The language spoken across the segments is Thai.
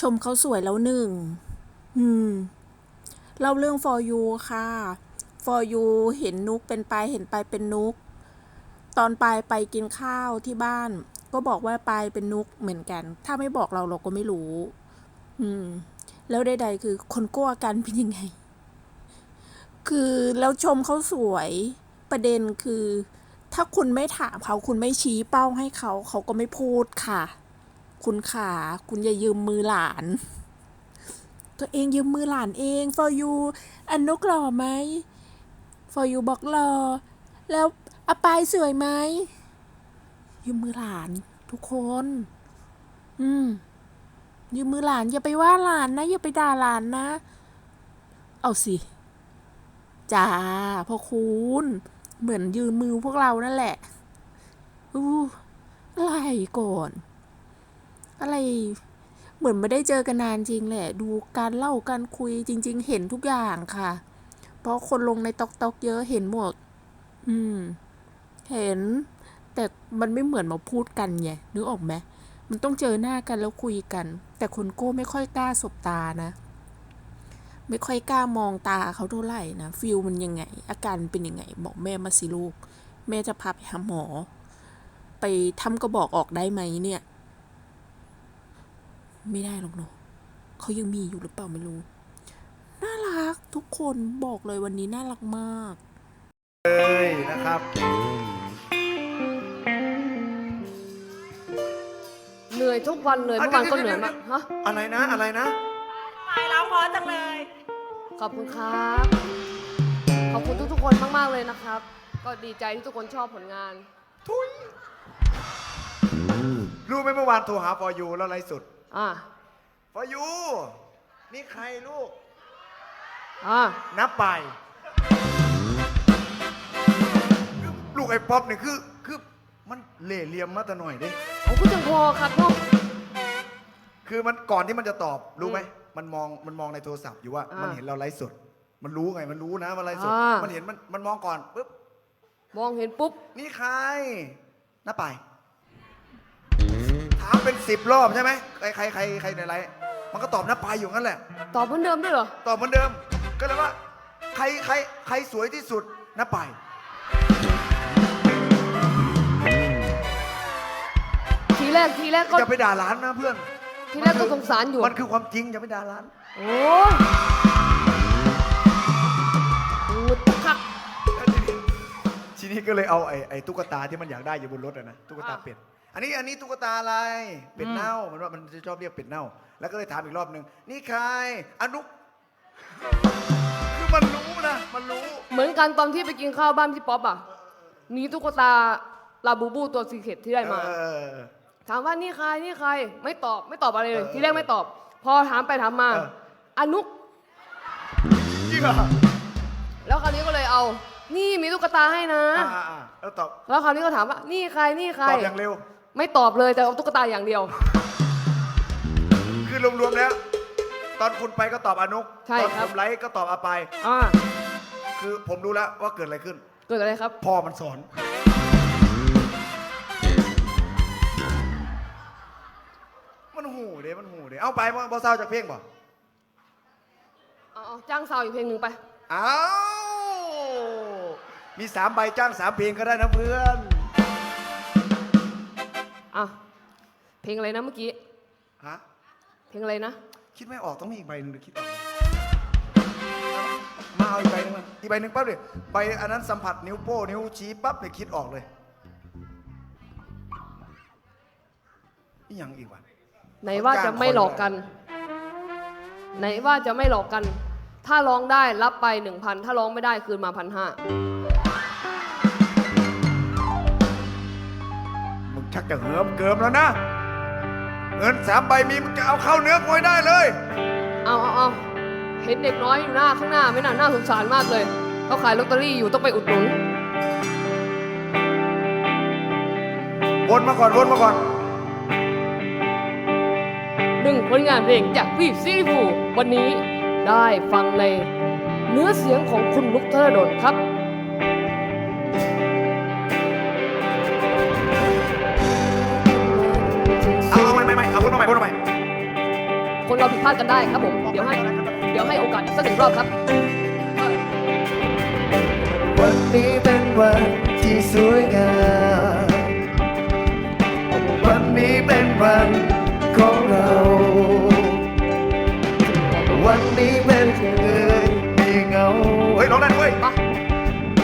ชมเขาสวยแล้วหนึ่งอืมเล่าเรื่อง for you ค่ะ for you เห็นนุกเป็นปลายเห็นปลายเป็นนุก ตอนปลายไปกินข้าวที่บ้าน ก็บอกว่าปลายเป็นนุกเหมือนกัน ถ้าไม่บอกเราเราก็ไม่รู้ อืม แล้วใดๆคือคนกลัวกันเป็นยังไง คือแล้วชมเขาสวยประเด็นคือ ถ้าคุณไม่ถามเขาคุณไม่ชี้เป้าให้เขา เขาก็ไม่พูดค่ะ คุณขาคุณอย่ายืมมือหลาน ตัวเองยืมมือหลานเอง for you อันนกหล่อไหม for you บอกหล่อแล้วอปายสวยไหมยืมมือหลานทุกคน อืมยืมมือหลานอย่าไปว่าหลานนะอย่าไปด่าหลานนะ เอาสิจ้าพ่อคุณเหมือนยืมมือพวกเรานั่นแหละอู้อะไรก่อน อะไร เหมือนไม่ได้เจอกันนานจริงแหละ ดูการเล่าการคุยจริง ๆ เห็นทุกอย่างค่ะ เพราะคนลงในตอกตอกเยอะเห็นหมด อืม เห็น แต่มันไม่เหมือนมาพูดกันไงนึกออกไหมมันต้องเจอหน้ากันแล้วคุยกัน แต่คนโก้ไม่ค่อยกล้าสบตานะ ไม่ค่อยกล้ามองตาเขาเท่าไหร่นะฟิลมันยังไง อาการเป็นยังไง บอกแม่มาสิลูก แม่จะพาไปหาหมอ ไปทำกระบอกออกได้ไหมเนี่ย ไม่ได้หรอกเนาะเขายังมีอยู่หรือเปล่าไม่รู้ น่ารักทุกคนบอกเลยวันนี้น่ารักมาก เลยนะครับ เหนื่อยทุกวันเลยอะเมื่อวานก็เดี๋เหยวนื่อยมากฮะอะไรนะอะไรนะไปร้องเพราะจังเลย ขอบคุณครับ ขอบคุณทุกๆคนมากๆเลยนะครับ ก็ดีใจที่ทุกคนชอบผลงาน ทุยรู้ไหมเมื่อวานโทรหา for you แล้วไลฟ์สด อ่า for you นี่ใครลูก อ่านับไป ลูกไอ้ป๊อปเนี่ยคือ คือมันเล่ห์เหลี่ยมมาแต่หน่อยเด้ ผมคุณจังพอครับลูกคือมันก่อนที่มันจะตอบรู้ไหมอืมมันมองมันมองในโทรศัพท์อยู่ว่าอ่ามัมันเห็นเราไลฟ์สด มันรู้ไงมันรู้นะว่าไลฟ์สด อ่ามั มันเห็นมันมันมองก่อนปุ๊บมองเห็นปุ๊บ นี่ใครน้าไปถาม เป็นสิบรอบใช่ไหมใครใครใครใครในไลฟ์มันก็ตอบน้าไปอยู่งั้นแหละ ตอบเหมือนเดิมด้วยเหรอ ตอบเหมือนเดิม ก็เลยว่า ใครใครใครสวยที่สุดน้าไปทีแรกทีแรกก็ อย่าไปด่าร้านนะเพื่อนทีแรกก็สงสารอยู่ มันคือความจริงอย่าไปด่าร้าน โอ้ยพูดคัก ทีนี้ก็เลยเอาไอ้ไอ้ตุ๊กตาที่มันอยากได้อยู่บนรถอะนะตุ๊กตาอะเป็ด อันนี้อันนี้ตุ๊กตาอะไรเป็ดเน่ามันว่ามันจะชอบเรียกเป็ดเน่า แล้วก็เลยถามอีกรอบหนึ่งนี่ใครอนุกคือมันรู้นะมันรู้ เหมือนกันตอนที่ไปกินข้าวบ้านพี่ป๊อปอะมีตุ๊กตาลาบูบูตัวซีเคร็ตที่ได้มา เออ ถามว่านี่ใครนี่ใคร ไม่ตอบไม่ตอบอะไรเลยเออทีแรกไม่ตอบ พอถามไปถามมา เออ อนุกจริงเหรอแล้วคราวนี้ก็เลยเอา นี่มีตุ๊กตาให้นะ อ่าอ่าอ่าแล้วตอบแล้วคราวนี้ก็ถามว่านี่ใครนี่ใครตอบอย่างเร็ว ไม่ตอบเลยแต่เอาตุ๊กตาอย่างเดียว คือรวมๆแล้ว ตอนคุณไปก็ตอบอนุกใช่ตอนครัผบมไลฟ์ก็ตอบอาไปายอ่าคือผมรู้แล้วว่าเกิดอะไรขึ้น เกิดอะไรครับ พ่อมันสอน มันหูเด้มันหูเด้เอาไปบ่บ่เศร้าจากเพลงบ่เอาเอาจ้างซาวอีกเพลงหนึ่งไป เอามีสามใบจ้างสามเพลงก็ได้นะเพื่อน อะเพลงอะไรนะเมื่อกี้ ฮะ เพลงอะไรนะ คิดไม่ออกต้องมีอีกใบหนึ่งหรือคิดออกมาเอาอีกใบหนึ่งมาอีกใบหนึ่งปั๊บเลยใบอันนั้นสัมผัสนิ้วโป้นิ้วชี้ปั๊บเนี่ยคิดออกเลยนี่ยังอีกวะ ไหนว่าจะไม่หลอกกัน ไหนว่าจะไม่หลอกกัน ถ้าร้องได้รับไปหนึ่งพันถ้าร้องไม่ได้คืนมาพันห้า ชักจะเหิมเกิมแล้วนะ เงินสามใบมีมึงจะเอาเข้าเนื้อกูให้ได้เลย เอาเอาเอาเห็นเด็กน้อยอยู่หน้าข้างหน้าไม่น่าน่าสงสารมากเลย เขาขายลอตเตอรี่อยู่ต้องไปอุดหนุนวนมาก่อนวนมาก่อน หนึ่งผลงานเพลงจากพี่ซีรีฟูวันนี้ได้ฟังในเนื้อเสียงของคุณลุกธนดลครับเอาเอาไม่ไม่ไม่เอาวนมาใคนเราผิดพลาดกันได้ครับผม เดี๋ยวให้ เดี๋ยวให้โอกาสอีกสักหนึ่งรอบครับ วันนี้เป็นวันที่สวยงาม วันนี้เป็นวันของเรา วันนี้เป็นคืนมีเงา เฮ้ยร้องได้ด้วยมา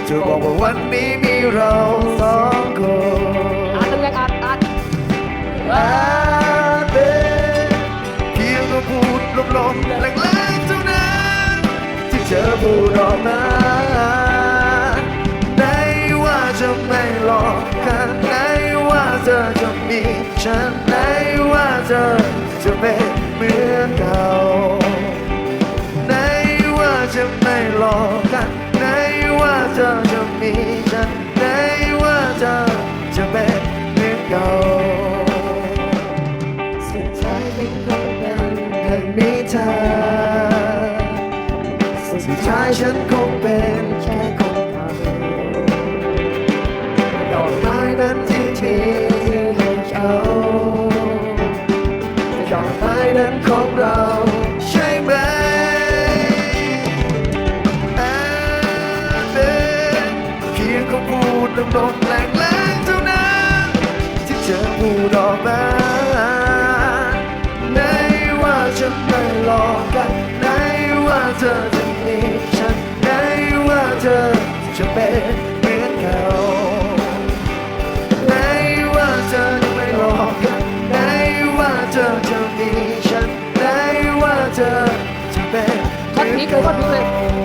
จะบอกว่าวันนี้มีเราสองคนอ่านแรงๆอ่านอ่านอา ก็พูดลมๆแรงเท่านั้นที่เธอพูดออกมาไหนว่าจะไม่หลอกกันไหนว่าเธอจะมีฉันไหนว่าเธอจะเป็นเหมือนเก่าไหนว่าจะไม่หลอกกันไหนว่าเธอจะมีฉันไหนว่าเธอ สุดท้ายฉันคงเป็นแค่คนเก่าดอกไม้นั้นที่มีให้เขาดอกไม้นั้นของเราใช่ไหมอเป็นเพียงคำพูดลมๆแรงๆเท่านั้นที่เธอพูดออกมาไหนว่าจะไม่หลอกกัน เธอจะมีฉันไหนว่าเธอจะเป็นเหมือนเขาไหนว่าเธอจะไม่หลอกกันไหนว่าเธอจะมีฉันไหนว่าเธอจะเป็นเหมือนเขา